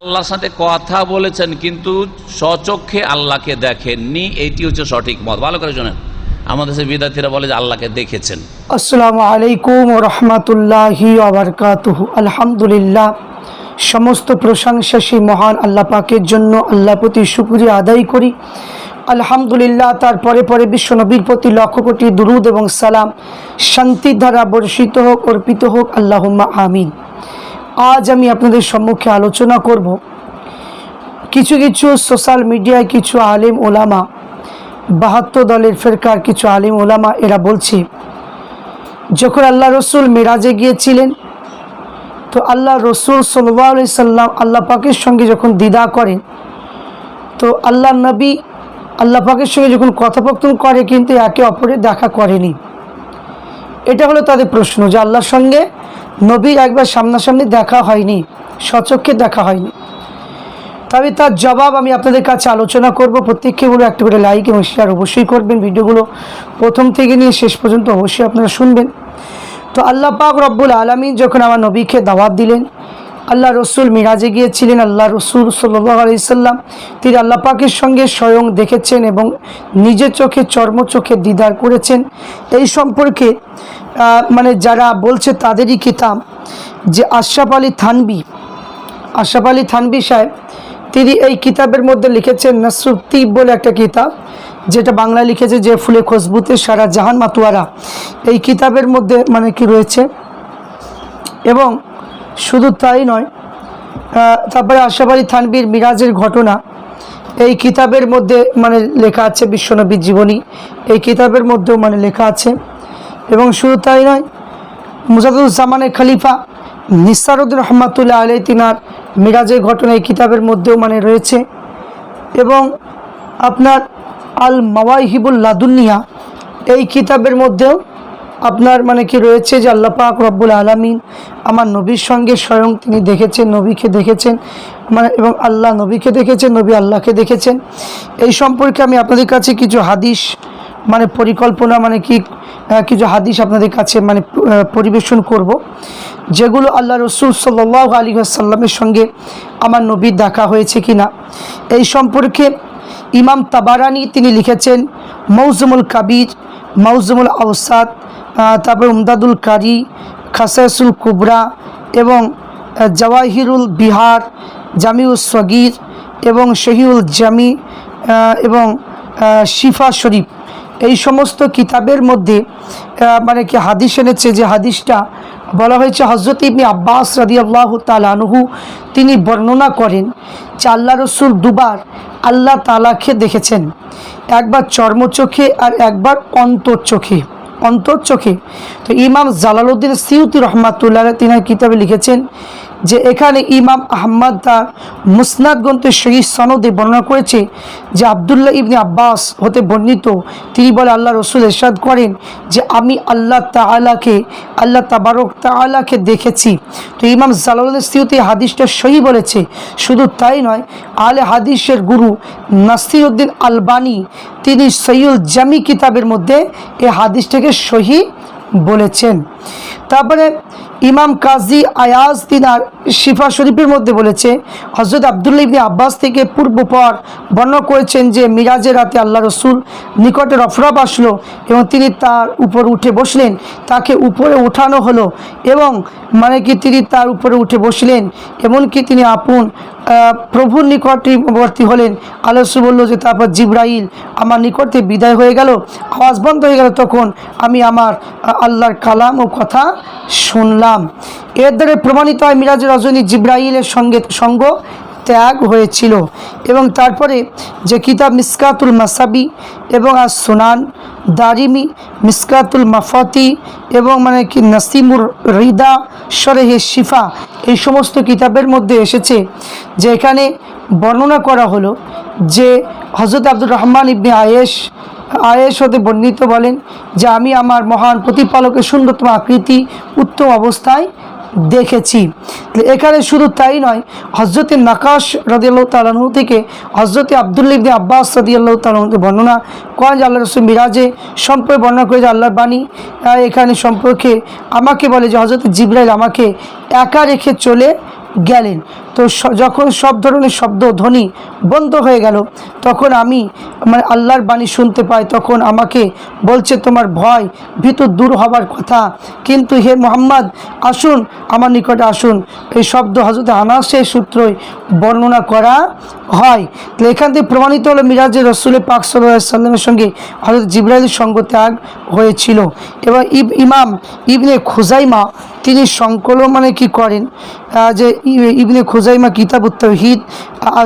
আল্লাহর সাথে কথা বলেছেন কিন্তু সচক্ষে আল্লাহকে দেখেননি। এটি হচ্ছে সঠিক মত। ভালো করে শোনেন। আমাদের সে বিদ্যার্থীরা বলে যে আল্লাহকে দেখেছেন। আসসালামু আলাইকুম রহমতুল্লাহি আলহামদুলিল্লাহ সমস্ত প্রশংসা সেই মহান আল্লাহ পাকের জন্য আল্লাহ প্রতি সুপুরি আদায় করি। আলহামদুলিল্লাহ, তার পরে পরে বিশ্বনবীর প্রতি লক্ষ কোটি দুরুদ এবং সালাম, শান্তির দ্বারা বর্ষিত হোক, অর্পিত হোক, আল্লাহুম্মা আমিন। আজ আমি আপনাদের সম্মুখে আলোচনা করব কিছু কিছু সোশ্যাল মিডিয়ায় কিছু আলেম ওলামা, বাহাত্তর দলের ফেরকার কিছু আলিম ওলামা, এরা বলছে, যখন আল্লাহ রসুল মেরাজে গিয়েছিলেন, তো আল্লাহ রসুল সাল্লাহ সাল্লাম আল্লাহ পাকের সঙ্গে যখন দিদা করেন, তো আল্লাহ নবী আল্লাহ পাকের সঙ্গে যখন কথোপকথন করে কিন্তু একে অপরের দেখা করেনি। এটা হলো তাদের প্রশ্ন যে আল্লাহর সঙ্গে নবীর একবার সামনাসামনি দেখা হয়নি সচক্ষে দেখা হয়নি। তবে তার জবাব আমি আপনাদের কাছে আলোচনা করব। প্রত্যেককে বলে একটা করে লাইক এবং শেয়ার অবশ্যই করবেন ভিডিওগুলো। প্রথম থেকে নিয়ে শেষ পর্যন্ত অবশ্যই আপনারা শুনবেন। তো আল্লাহ পাক রব্বুল আলমিন যখন আমার নবীকে দাওয়াত দিলেন আল্লাহ রসুল মিরাজে গিয়েছিলেন, আল্লাহ রসুল সাল্লাহ আলাইসাল্লাম তিনি আল্লাহ পাকের সঙ্গে স্বয়ং দেখেছেন এবং নিজের চোখে, চর্ম চোখে দিদার করেছেন। এই সম্পর্কে মানে যারা বলছে তাদেরই কিতাব যে আশরাফ আলী থানবি, আশরাফ আলী থানবি সাহেব তিনি এই কিতাবের মধ্যে লিখেছেন নাসরুদ্দীপ বলে একটা কিতাব, যেটা বাংলায় লিখেছে যে ফুলে খুশবুতে সারা জাহান মাতুয়ারা। এই কিতাবের মধ্যে মানে কি রয়েছে? এবং শুধু তাই নয় তারপরে আলী থানবির মিরাজের ঘটনা। এই কিতাবের মধ্যে মানে লেখা আছে বিশ্বনবীর জীবনী। এই কিতাবের মধ্যেও মানে লেখা আছে। এবং শুধু তাই নয় মুজাদুজ্জামানের খলিফা নিসারুদ্দিন রহমাতুল্লাহ আলাই তিনার মিরাজের ঘটনা এই কিতাবের মধ্যেও মানে রয়েছে। এবং আপনার আল মাওয়াইহিবুল লাদুনিয়া এই কিতাবের মধ্যেও আপনার মানে কি রয়েছে যে আল্লাহ পাক রব্বুল আলমিন আমার নবীর সঙ্গে স্বয়ং তিনি দেখেছেন নবীকে দেখেছেন মানে এবং আল্লাহ নবীকে দেখেছেন নবী আল্লাহকে দেখেছেন। এই সম্পর্কে আমি আপনাদের কাছে কিছু হাদিস মানে পরিকল্পনা মানে কি কিছু হাদিস আপনাদের কাছে মানে পরিবেশন করব যেগুলো আল্লাহ রসুল সাল্লাহ আলী সাল্লামের সঙ্গে আমার নবীর দেখা হয়েছে কি না এই সম্পর্কে ইমাম তাবারানি তিনি লিখেছেন মৌজুমুল কাবির মৌজুমুল আওসাদ আহ, তারপর উমদাদুল কারি খাসাসুল কুবরা এবং জওয়াহিরুল বিহার জামিউল সগির এবং শহীউল জামি এবং শিফা শরীফ। এই সমস্ত কিতাবের মধ্যে মানে কি হাদিস এনেছে যে হাদিসটা বলা হয়েছে হজরত ইবনি আব্বাস রাদি আল্লাহ তালানহু তিনি বর্ণনা করেন যে আল্লাহ রসুল দুবার আল্লাহ তালাকে দেখেছেন, একবার চর্ম চোখে আর একবার অন্তর চোখে। অন্তর চোখে তো ইমাম জালালউদ্দিন সিউতি রহমাতুল্লাহ তিনি কিতাবে লিখেছেন যে এখানে ইমাম আহম্মদ তার মুসনাদ গ্রন্থের শহীদ সনদে বর্ণনা করেছে যে আবদুল্লাহ ইবনে আব্বাস হতে বর্ণিত। তিনি বলে, আল্লাহ রসুল এরশাদ করেন যে আমি আল্লাহ তাআলাকে, আল্লাহ তাবারক তাআলাকে দেখেছি। তো ইমাম সিউতি এই হাদিসটা সহি বলেছে। শুধু তাই নয়, আলে হাদিসের গুরু নাসিরউদ্দিন আলবানি তিনি সৈয়দ জামি কিতাবের মধ্যে এই হাদিসটাকে সহি বলেছেন। তারপরে ইমাম কাজী আয়াজ তিনার শিফা শরীফের মধ্যে বলেছে হজরত আবদুল্লা ইবনে আব্বাস থেকে পূর্বপর বর্ণনা করেছেন যে, মিরাজের রাতে আল্লাহ রসুল নিকটে রফরাব আসলো এবং তিনি তার উপর উঠে বসলেন। তাকে উপরে ওঠানো হলো এবং মানে কি তিনি তার উপরে উঠে বসলেন। এমনকি তিনি আপন প্রভুর নিকটবর্তী হলেন। আলসু বলল যে, তারপর জিব্রাইল আমার নিকটে বিদায় হয়ে গেল, আওয়াজ বন্ধ হয়ে গেল, তখন আমি আমার আল্লাহর কালাম ও কথা শুনলাম। এর দ্বারা প্রমাণিত হয় মিরাজ রজনী জিব্রাইলের সঙ্গে সঙ্গ ত্যাগ হয়েছিল এবং তারপরে যে কিতাব মিসকাতুল মাসাবি এবং আর সুনান, দারিমি, মিসকাতুল মাফাতি এবং মানে কি নাসিমুর রিদা সরেহে শিফা এই সমস্ত কিতাবের মধ্যে এসেছে যে এখানে বর্ণনা করা হলো যে হজরত আব্দুর রহমান ইবনে আয়েশ আয়েশ হতে বর্ণিত বলেন যে আমি আমার মহান প্রতিপালকের সুন্দরতম আকৃতি উত্তম অবস্থায় দেখেছি। এখানে শুধু তাই নয় হজরতে নাকাশ রদিয়াল্লাহ তালাহু থেকে হজরতে আবদুল্লিবনে আব্বাস রদিয়াল্লাহ তালাহুতে বর্ণনা করেন যে আল্লাহ রসুল মিরাজে সম্পর্কে বর্ণনা করে যে আল্লাহর বাণী। এখানে সম্পর্কে আমাকে বলে যে হজরত জিব্রাইল আমাকে একা রেখে চলে গেলেন। তো যখন সব ধরনের শব্দ ধ্বনি বন্ধ হয়ে গেল, তখন আমি মানে আল্লাহর বাণী শুনতে পাই, তখন আমাকে বলছে, তোমার ভয় ভীত দূর হবার কথা। কিন্তু হে মোহাম্মদ, আসুন, আমার নিকটে আসুন। এই শব্দ হজরত আনাসের সূত্রই বর্ণনা করা হয়। তো এখান থেকে প্রমাণিত হলো মিরাজের রসুলের পাক সাল্লামের সঙ্গে হজরত জিব্রাইলের সঙ্গ ত্যাগ হয়েছিল। এবং ইব, ইমাম ইবনে খুজাইমা, তিনি সংকলন মানে কি করেন? যে ইবনে খুজাইমা কিতাব উত্তহিদ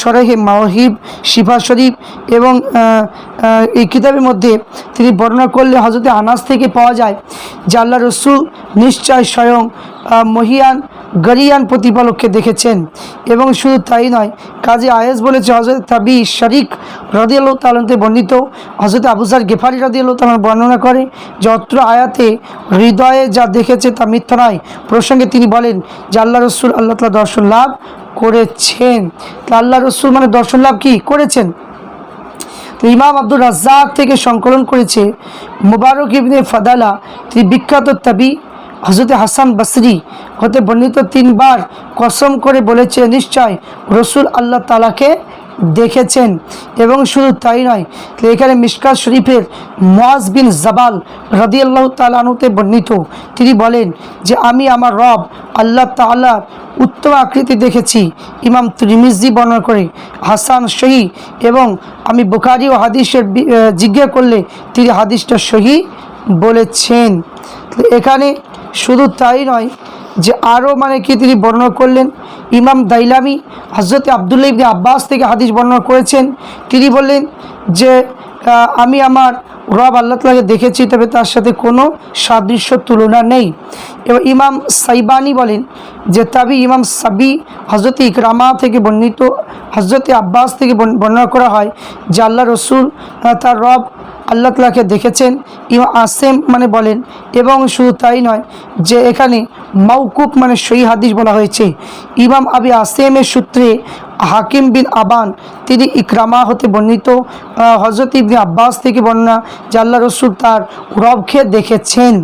সরাহে মাওহিব, শিফা শরীফ এবং এই কিতাবের মধ্যে তিনি বর্ণনা করলে হজরত আনাস থেকে পাওয়া যায় যে আল্লাহ রসুল নিশ্চয় স্বয়ং মহিয়ান, গরিয়ান প্রতিপালককে দেখেছেন এবং শুধু তাই নয়, কাজী আয়েস বলেছে হজরত তাবি শরিক রদিয়াল্লাহ তালতে বর্ণিত হজরত আবুসার গেফারি রদিয়াল্লাহ তালন বর্ণনা করে যে অত্র আয়াতে হৃদয়ে যা দেখেছে তা মিথ্যা নয়। প্রসঙ্গে তিনি বলেন আল্লাহ রসুল আল্লাহ তালা দর্শন লাভ করেছেন। আল্লাহ রসুল মানে দর্শন লাভ কি? করেছেন। তো ইমাম আব্দুর রাজ্জাক থেকে সংকলন করেছে মুবারক ইবনে ফাদালা, তিনি বিখ্যাত তাবি হজরত হাসান বসরি হতে বর্ণিত তিনবার কসম করে বলেছে, নিশ্চয় রসুল আল্লাহ তালাকে দেখেছেন এবং শুধু তাই নয়, এখানে মিশকাত শরীফের মোয়াজ বিন জাবাল রদিয়াল্লাহ তালানুতে বর্ণিত। তিনি বলেন যে, আমি আমার রব আল্লাহ তাল্লাহ উত্তম আকৃতি দেখেছি। ইমাম ত্রিমিজি বর্ণনা করে, হাসান সহি এবং আমি বুখারি ও হাদিসের জিজ্ঞা করলে তিনি হাদিসটা সহি বলেছেন। এখানে শুধু তাই নয় যে আরও মানে কি তিনি বর্ণনা করলেন? ইমাম দাইলামি হজরত আবদুল্লাহ ইবনে আব্বাস থেকে হাদিস বর্ণনা করেছেন। তিনি বললেন যে আমি আমার রব আল্লাহ তালাকে দেখেছি, তবে তার সাথে কোনো সাদৃশ্য তুলনা নেই। এবং ইমাম সাইবানি বলেন যে, তাবি ইমাম সাবি হজরত ইকরামা থেকে বর্ণিত হজরত আব্বাস থেকে বর্ণনা করা হয় যে আল্লাহ রসুল তার রব আল্লাহ তালাকে দেখেছেন, ইমা আসেম মানে বলেন, এবং শুধু তাই নয় যে এখানে মাউকুপ মানে সই হাদিস বলা হয়েছে। ইমাম আবি আসেমের সূত্রে হাকিম বিন আবান, তিনি ইকরামা হতে বর্ণিত। হজরত ইবনে আব্বাস থেকে বর্ণনা যে আল্লাহ রসুল তার রবকে দেখেছেন।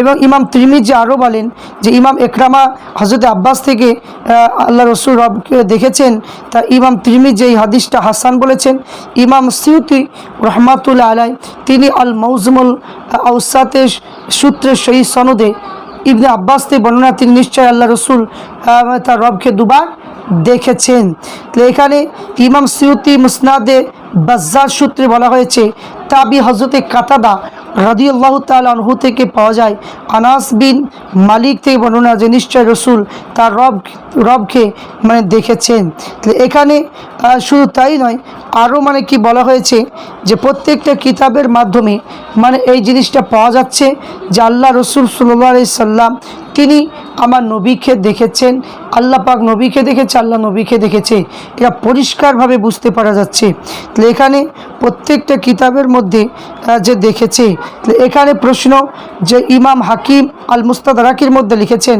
এবং ইমাম ত্রিমিজি আরও বলেন যে ইমাম একরামা হজরত আব্বাস থেকে আল্লাহ রসুল রবকে দেখেছেন। তা ইমাম ত্রিমিজ এই হাদিসটা হাসান বলেছেন। ইমাম সিউতি রহমাতুল্লাহ আলাই তিনি আল মৌজমুল আউসাতে সূত্রের সহি সনদে ইবনে আব্বাস থেকে বর্ণনা তিনি নিশ্চয় আল্লাহ রসুল তার রবকে দুবার দেখেছেন। তো এখানে ইমাম সিউতি মুসনাদে বাজ্জার সূত্রে বলা হয়েছে, তাবি হজরতে কাতাদা রাদিউল্লাহ তাল আনহু থেকে পাওয়া যায়। আনাস বিন মালিক থেকে বর্ণনা যে নিশ্চয় রসুল তার রব, রবকে মানে দেখেছেন। এখানে শুধু তাই নয়, আরও মানে কি বলা হয়েছে যে প্রত্যেকটা কিতাবের মাধ্যমে মানে এই জিনিসটা পাওয়া যাচ্ছে যে আল্লাহ রসুল সাল্লাহ সাল্লাম তিনি আমার নবীকে দেখেছেন, আল্লাহ পাক নবীকে দেখেছে, আল্লাহ নবীকে দেখেছে। এটা পরিষ্কারভাবে বুঝতে পারা যাচ্ছে। তো এখানে প্রত্যেকটা কিতাবের মধ্যে যে দেখেছে এখানে প্রশ্ন যে ইমাম হাকিম আল মুস্তাদ রাকির মধ্যে লিখেছেন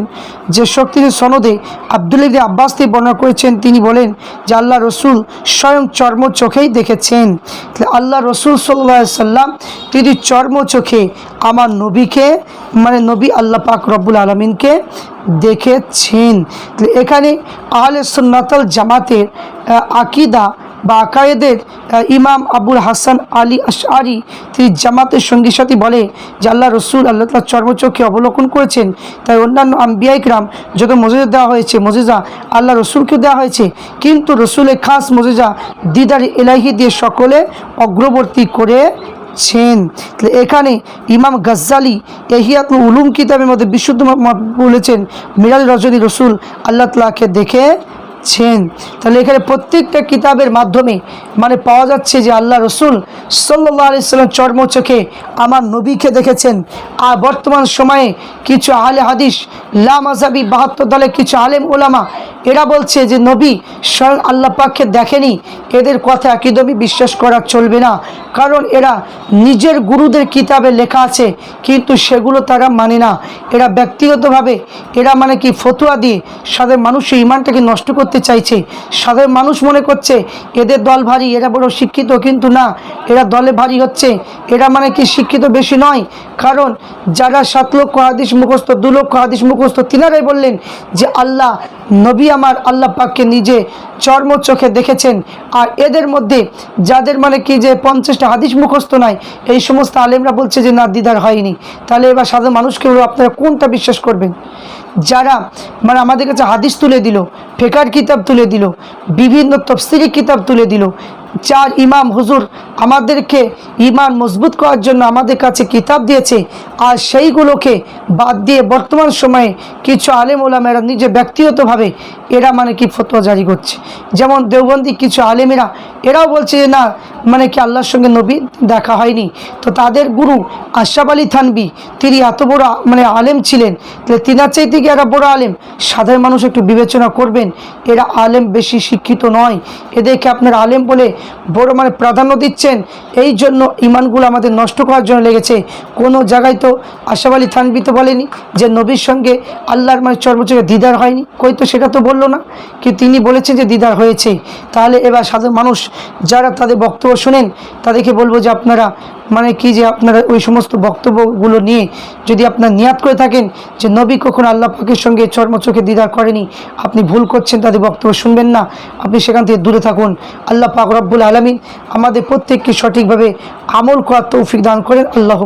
যে শক্তির সনদে আবদুল ইবনে আব্বাস থেকে বর্ণনা করেছেন, তিনি বলেন যে আল্লাহ রসুল স্বয়ং চর্ম চোখেই দেখেছেন। আল্লাহ রসুল সাল্লা সাল্লাম তিনি চর্ম চোখে আমার নবীকে মানে নবী আল্লাহ পাক রব্বুল আলমিনকে দেখেছেন। এখানে আহলে সুন্নাতল জামাতের আকিদা বা আকায়েদের ইমাম আবুল হাসান আলী আশআরি, তিনি জামাতের সঙ্গী সাথী বলে যে আল্লাহ রসুল, আল্লাহ তালা চর্মচক্ষে অবলোকন করেছেন। তাই অন্যান্য আম্বিয়াইকরাম যত মজেজা দেওয়া হয়েছে মজেজা আল্লাহ রসুলকে দেওয়া হয়েছে। কিন্তু রসুলের খাস মজেজা দিদার এলাহি দিয়ে সকলে অগ্রবর্তী করে ছেন এখানে ইমাম গজ্জালি এহিয়াত উলুম কিতাবের মধ্যে বিশুদ্ধ বলেছেন, মিরাজ রজনী রসুল আল্লাহ তালাকে দেখেছেন তাহলে এখানে প্রত্যেকটা কিতাবের মাধ্যমে মানে পাওয়া যাচ্ছে যে আল্লাহ রসুল সাল্লাহ আলিয়াল্লাম চর্ম চোখে আমার নবীকে দেখেছেন। আর বর্তমান সময়ে কিছু আহলে হাদিস লামাজাবি বাহাত্তর দলে কিছু আলেম ওলামা এরা বলছে যে, নবী, স্বয়ং আল্লাহ পাককে দেখেনি। এদের কথা একদমই বিশ্বাস করা চলবে না। কারণ এরা নিজের গুরুদের কিতাবে লেখা আছে, কিন্তু সেগুলো তারা মানে না। এরা ব্যক্তিগতভাবে, এরা মানে কি ফতুয়া দিয়ে সাধারণ মানুষের ইমানটাকে নষ্ট করতে চাইছে। সাধারণ মানুষ মনে করছে, এদের দল ভারী, এরা বড় শিক্ষিত, কিন্তু না, এরা দলে ভারী হচ্ছে। এরা মানে কি শিক্ষিত বেশি নয়। কারণ যারা সাত লক্ষ হাদিস মুখস্থ, দু লক্ষ হাদিস মুখস্থ, তিনারাই বললেন যে, আল্লাহ নবী আমার আল্লাহ পাককে নিজে চর্ম চোখে দেখেছেন। আর এদের মধ্যে যাদের মানে কি যে পঞ্চাশটা হাদিস মুখস্থ নাই, এই সমস্ত আলেমরা বলছে যে না, দিদার হয়নি। তাহলে এবার সাধারণ মানুষকে আপনারা কোনটা বিশ্বাস করবেন? যারা মানে আমাদের কাছে হাদিস তুলে দিল, ফেকার কিতাব তুলে দিল, বিভিন্ন তফসিরি কিতাব তুলে দিল চার ইমাম হুজুর আমাদেরকে ইমান মজবুত করার জন্য আমাদের কাছে কিতাব দিয়েছে আর সেইগুলোকে বাদ দিয়ে বর্তমান সময়ে কিছু আলেম ওলামেরা নিজে ব্যক্তিগতভাবে এরা মানে কি ফতোয়া জারি করছে। যেমন দেওবন্দি কিছু আলেমেরা এরাও বলছে যে না মানে কি আল্লাহর সঙ্গে নবী দেখা হয়নি। তো তাদের গুরু আশরাফ আলী থানবি, তিনি এত বড় মানে আলেম ছিলেন তাহলে তিনার চাইতে কি এরা বড় আলেম? সাধারণ মানুষ একটু বিবেচনা করবেন, এরা আলেম বেশি শিক্ষিত নয়। এদেরকে আপনার আলেম বলে বড় মানে প্রাধান্য দিচ্ছেন। এই জন্য ইমানগুলো আমাদের নষ্ট করার জন্য লেগেছে। কোনো জায়গায় তো আশাব আলী থানবি তো বলেনি যে নবীর সঙ্গে আল্লাহর মানে চর্মচকে দিদার হয়নি। কই তো সেটা তো বলল না। কি তিনি বলেছেন যে দিদার হয়েছে। তাহলে এবার সাধারণ মানুষ যারা তাদের বক্তব্য শোনেন, তাদেরকে বলব যে আপনারা মানে কি যে আপনারা ওই সমস্ত বক্তব্যগুলো নিয়ে যদি আপনার নিয়াত করে থাকেন যে নবী কখনো আল্লাহ পাকের সঙ্গে চর্মচোখে দিদার করেনি, আপনি ভুল করছেন, তাদের বক্তব্য শুনবেন না। আপনি সেখান থেকে দূরে থাকুন। আল্লাহ পাক রব্বুল আলমিন আমাদের প্রত্যেককে সঠিকভাবে আমল করার তৌফিক দান করেন। আল্লাহ